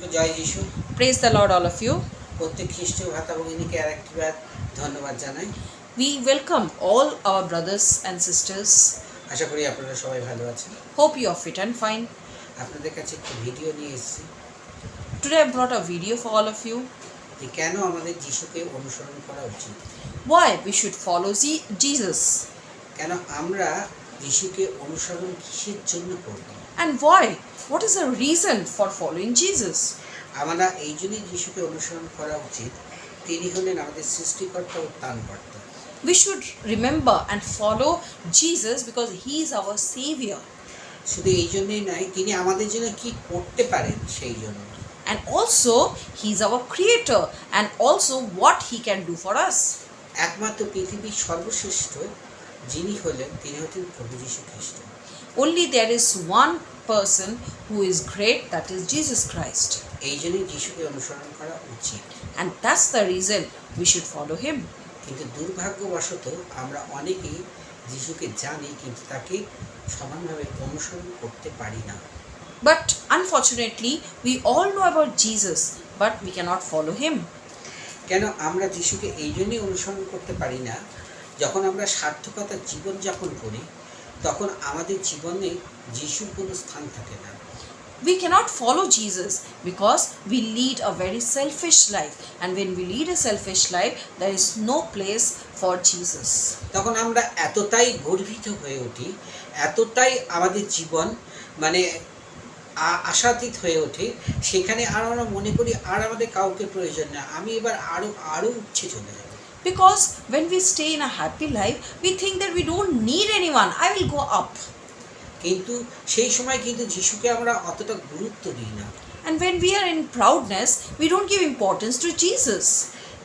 Praise the lord all of you প্রত্যেক খ্রিস্টীয় ভাতা ভগিনীকে আর একটিবার ধন্যবাদ জানাই। We welcome all our brothers and sisters আশা করি আপনারা সবাই ভালো আছেন। Hope of it and fine আপনাদের কাছে একটু ভিডিও নিয়ে এসেছি। Today I brought a video for of you কেন আমাদের যিশুকে অনুসরণ করা উচিত? Why we should follow G Jesus কেন আমরা যিশুকে অনুসরণ কিসের জন্য করব? and why. What is the reason for following Jesus? আমরা এই জন্যই যিশুকে অনুসরণ করা উচিত তিনি হলেন আমাদের সৃষ্টিকর্তা ও ত্রাণকর্তা We should remember and follow Jesus because He is our Savior. শুধু এই জন্যই নয় তিনি আমাদের জন্য কি করতে পারেন সেই জন্য And also, He is our Creator and also what He can do for us. একমাত্র পৃথিবীর সর্বশ্রেষ্ঠ যিনি হলেন তিনি হচ্ছেন প্রভু যীশু খ্রিস্ট Only there is one person who is great, that is Jesus Christ. এই জন্যই যিশুকে অনুসরণ করা উচিত And that's the reason we should follow him. কিন্তু দুর্ভাগ্যবশত আমরা অনেকেই যিশুকে জানি কিন্তু তাকে সমানভাবে অনুসরণ করতে পারি না But unfortunately, we all know about Jesus, but we cannot follow him. কেন আমরা যিশুকে এই জন্যই অনুসরণ করতে পারি না যখন আমরা সার্থকতার জীবনযাপন করি তখন আমাদের জীবনে যিশুর কোনো স্থান থাকে না We cannot follow Jesus because we lead a very selfish life. And when we lead a selfish life, there is no place for Jesus. তখন আমরা এতটাই গর্বিত হয়ে উঠি এতটাই আমাদের জীবন মানে আশাতীত হয়ে ওঠে সেখানে আর আমরা মনে করি আর আমাদের কাউকে প্রয়োজন না আমি এবার আরও আরও উচ্ছে চলে যাব Because when we stay in a happy life, we think that we don't need anyone. I will go up. কিন্তু সেই সময় কিন্তু যিশুকে আমরা অতটা গুরুত্ব দিই না And when we are in proudness, we don't give importance to Jesus.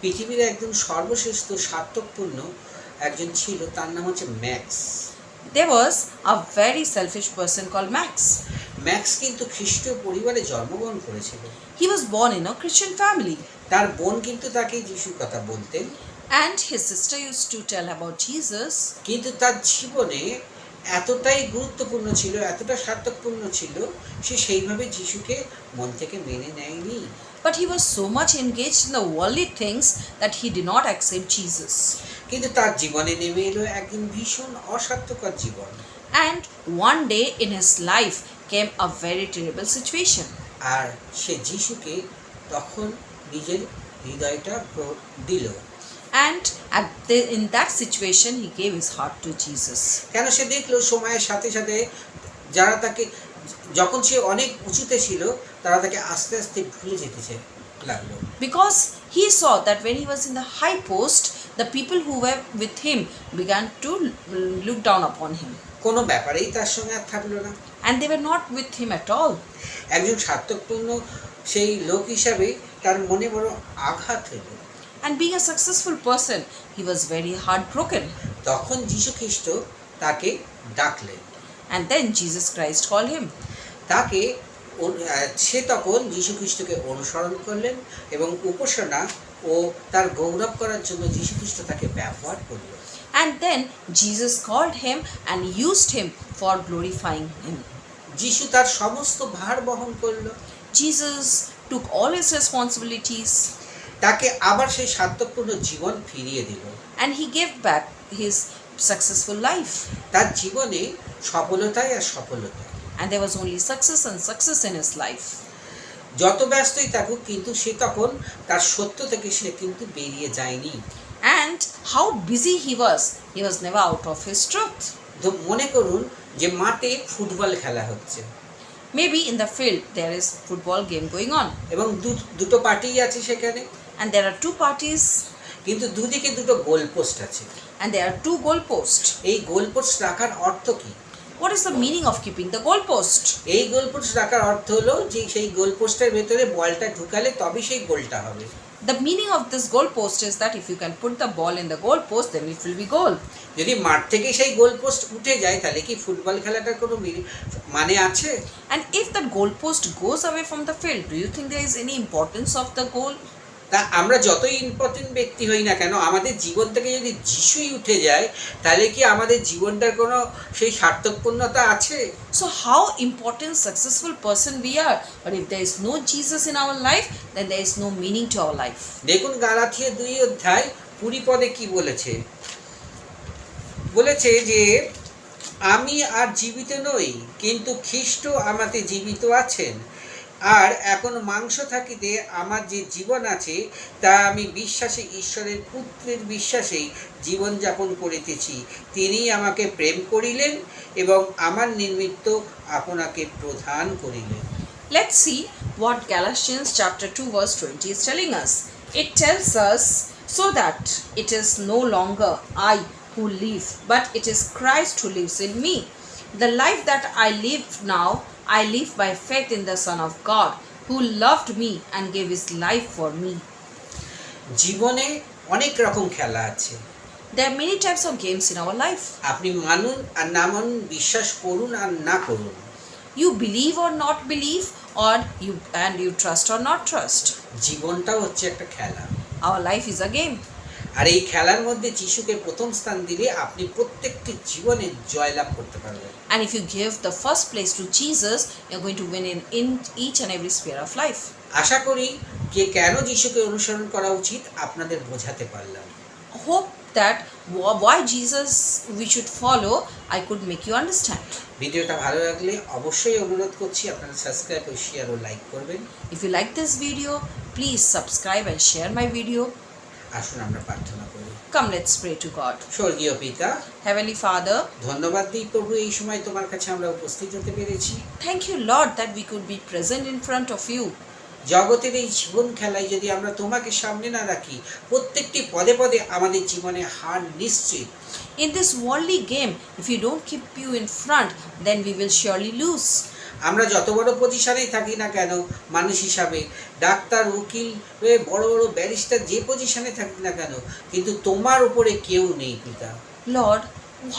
পৃথিবীর একজন সর্বশ্রেষ্ঠ সার্থকপূর্ণ একজন ছিল তার নাম হচ্ছে Max There was a very selfish person called Max. Max কিন্তু খ্রিস্টীয় পরিবারে জন্মগ্রহণ করেছিল He was born in a Christian family, তার বোন কিন্তু তাকে যিশুর কথা বলতেন and his sister used to tell about Jesus. কিন্তু তার জীবনে এতটাই গুরুত্বপূর্ণ ছিল এতটা সার্থকপূর্ণ ছিল সে সেইভাবে যিশুকে মন থেকে মেনে নেয়নি But he was so much engaged in the worldly things that he did not accept Jesus. কিন্তু তার জীবনে নেমে এলো একদিন ভীষণ অসার্থকর জীবন And one day in his life came a very terrible situation. আর সে যিশুকে তখন নিজের হৃদয়টা প্র- দিল And at the, in that situation, he gave his heart to Jesus. কেন সে দেখল সময়ের সাথে সাথে যারা তাকে যখন সে অনেক উঁচুতে ছিল তারা তাকে আস্তে আস্তে ভুলে যেতে চায় লাগল Because he saw that when he was in the high post, the people who were with him began to look down upon him. কোনো ব্যাপারেই তার সঙ্গে আর থাকল না And they were not with him at all. একজন সার্থকপূর্ণ সেই লোক হিসাবে তার মনে বড় আঘাত হইল And being a successful person, he was very heartbroken. তখন যীশু খ্রিস্ট তাকে ডাকলেন And then Jesus Christ called him. তাকে সে তখন যীশু খ্রিস্টকে অনুসরণ করলেন এবং উপাসনা ও তার গৌরব করার জন্য যীশু খ্রিস্ট তাকে ব্যবহার করল And then Jesus called him and used him for glorifying him. যিশু তার সমস্ত ভার বহন করল Jesus took all his responsibilities তাকে আবার সেই সার্থকপূর্ণ জীবন ফিরিয়ে দিল। And he gave back his successful life তার জীবনে সফলতাই আর সফলতা। And there was only success and success in his life যত ব্যস্তই থাকুক কিন্তু সে তখন তার সত্য থেকে সে কিন্তু বেরিয়ে যায়নি। And how busy he was he was never out of his truth তো মনে করুন যে মাঠে ফুটবল খেলা হচ্ছে। Maybe in the field there is football game going on এবং দুটো পার্টিই আছে সেখানে। And there are two parties কিন্তু দুদিকে দুটো গোল পোস্ট আছে and there are two goalposts. এই গোল পোস্ট রাখার অর্থ কি What is the meaning of keeping the goalpost? এই গোল পোস্ট রাখার অর্থ হলো যে সেই গোল পোস্টের ভেতরে বলটা ঢুকালে তবে সেই গোলটা হবে The meaning of this goalpost is that if you can put the ball in the goalpost, then it will be goal. যদি মাঠ থেকে সেই গোল পোস্ট উঠে যায় তাহলে কি ফুটবল খেলাটার কোনো মানে আছে And if that goalpost goes away from the field, do you think there is any importance of the goal? তা আমরা যতই ইম্পর্টেন্ট ব্যক্তি হই না কেন আমাদের জীবন থেকে যদি যিশুই উঠে যায় তাহলে কি আমাদের জীবনটার কোনো সেই সার্থকপূর্ণতা আছে? So how important, successful person we are But if there is no Jesus in our life then there is no meaning to our life দেখুন গালাথিয়ে দুই অধ্যায় কুড়ি পদে কি বলেছে? বলেছে যে আমি আর জীবিত নই কিন্তু খ্রিস্ট আমাতে জীবিত আছেন। আর এখন মাংস থাকিতে আমার যে জীবন আছে তা আমি বিশ্বাসে ঈশ্বরের পুত্রের বিশ্বাসেই জীবনযাপন করিতেছি তিনি আমাকে প্রেম করিলেন এবং আমার নির্মিত আপনাকে প্রধান করিলেন Let's see what Galatians chapter 2 verse 20 is telling us. It tells us so that it is no longer I who live, but it is Christ who lives in me. The life that I live now, I live by faith in the Son of God, who loved me and gave his life for me. জীবনে অনেক রকম খেলা আছে There are many types of games in our life. আপনি মানুন আর না মানুন বিশ্বাস করুন আর না করুন You believe or not believe, or you and you trust or not trust. জীবনটাও হচ্ছে একটা খেলা Our life is a game. আর এই খেলার মধ্যে যিশুকে প্রথম স্থান দিলে আপনি প্রত্যেকটি জীবনে জয়লাভ করতে পারবেন And if you give the first place to Jesus, you're going to win in, in each and every sphere of life. আশা করি যে কেন যিশুকে অনুসরণ করা উচিত আপনাদের বোঝাতে পারলাম Hope that why Jesus we should follow, I could make you understand. ভিডিওটা ভালো লাগলে অবশ্যই অনুরোধ করছি আপনারা সাবস্ক্রাইব ও শেয়ার ও লাইক করবেন If you like this video, please subscribe and share my video. আসুন আমরা প্রার্থনা করি। Come let's pray to God স্বর্গীয় পিতা হেভেনলি ফাদার ধন্যবাদ দিই প্রভু এই সময় তোমার কাছে আমরা উপস্থিত হতে পেরেছি। Thank you Lord that we could present in front of জগতের এই জীবন খেলায় যদি আমরা তোমাকে সামনে না রাখি প্রত্যেকটি পদে পদে আমাদের জীবনে হার নিশ্চিত। In this worldly game if you don't keep you in front then we will surely lose আমরা যত বড় পজিশনেই থাকি না কেন মানুষ হিসাবে ডাক্তার উকিল বড় বড় ব্যারিস্টার যে পজিশনে থাকি না কেন কিন্তু তোমার উপরে কেউ নেই পিতা। Lord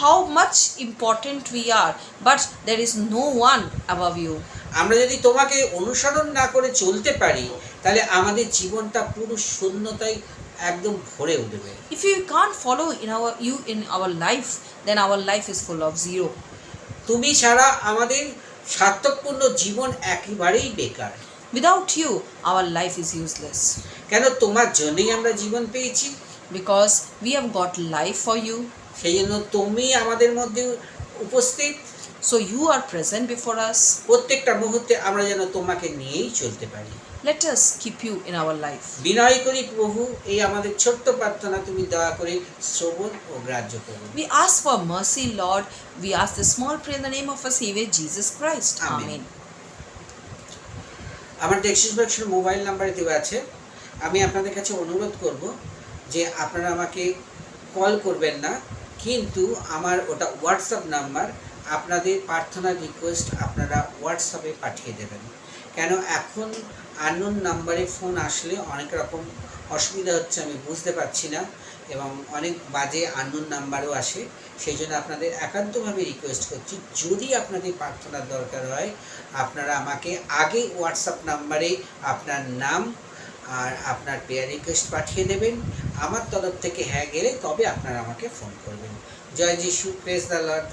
how much important we are but there is no one above you আমরা যদি তোমাকে অনুসরণ না করে চলতে পারি তাহলে আমাদের জীবনটা পুরো শূন্যতায় একদম ভরে উঠবে। If you can't follow in our you in our life, then our life is full of zero. তুমি ছাড়া আমাদের সার্থকপূর্ণ জীবন একেবারেই বেকার। Without you our life is useless কেন তোমার জন্যই আমরা জীবন পেয়েছি? Because we have got life for you সেই জন্য তুমি আমাদের মধ্যে উপস্থিত। So you are present before us প্রত্যেকটা মুহূর্তে আমরা যেন তোমাকে নিয়েই চলতে পারি। Let us keep you in our life. বিনয় করি প্রভু এই আমাদের ছোট্ট প্রার্থনা তুমি দয়া করে শ্রবণ ও গ্রাহ্য We ask for mercy, Lord. We ask this small prayer in the name of our Savior Jesus Christ. Amen. Amen. আমার টেক্সিস বক্সের মোবাইল নাম্বারে দেওয়া আছে আমি আপনাদের কাছে অনুরোধ করব যে আপনারা আমাকে কল করবেন না কিন্তু আমার ওটা হোয়াটসঅ্যাপ নাম্বার আপনাদের প্রার্থনা রিকোয়েস্ট আপনারা হোয়াটসঅ্যাপে পাঠিয়ে দেবেন কেন এখন আননোন নাম্বারে ফোন আসলে অনেক রকম অসুবিধা হচ্ছে আমি বুঝতে পারছি না এবং অনেক বাজে আননোন নাম্বারও আসে। সেই জন্য আপনাদের একান্তভাবে রিকোয়েস্ট করছি, যদি আপনাদের প্রার্থনার দরকার হয়, আপনারা আমাকে আগে হোয়াটসঅ্যাপ নাম্বারে আপনার নাম আর আপনার প্রেয়ার রিকোয়েস্ট পাঠিয়ে দেবেন। আমার তরফ থেকে হ্যাঁ গেলে তবে আপনারা আমাকে ফোন করবেন। জয় যিশু praise the Lord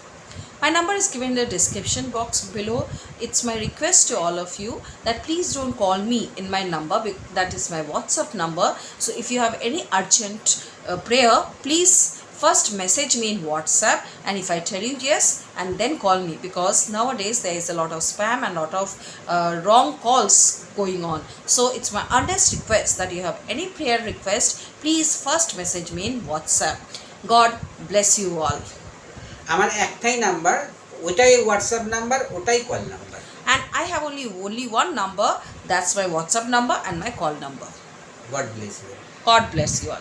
My number is given in the description box below. It's my request to all of you that please don't call me in my number, that is my WhatsApp number. So if you have any urgent uh, prayer, please first message me in WhatsApp and if I tell you yes and then call me because nowadays there is a lot of spam and lot of uh, wrong calls going on. So it's my earnest request that you have any prayer request, please first message me in WhatsApp. God bless you all. আমার একটাই number ওটাই WhatsApp number ওটাই call number and I have only only one number. That's my WhatsApp number and my call number. God bless you God bless you all.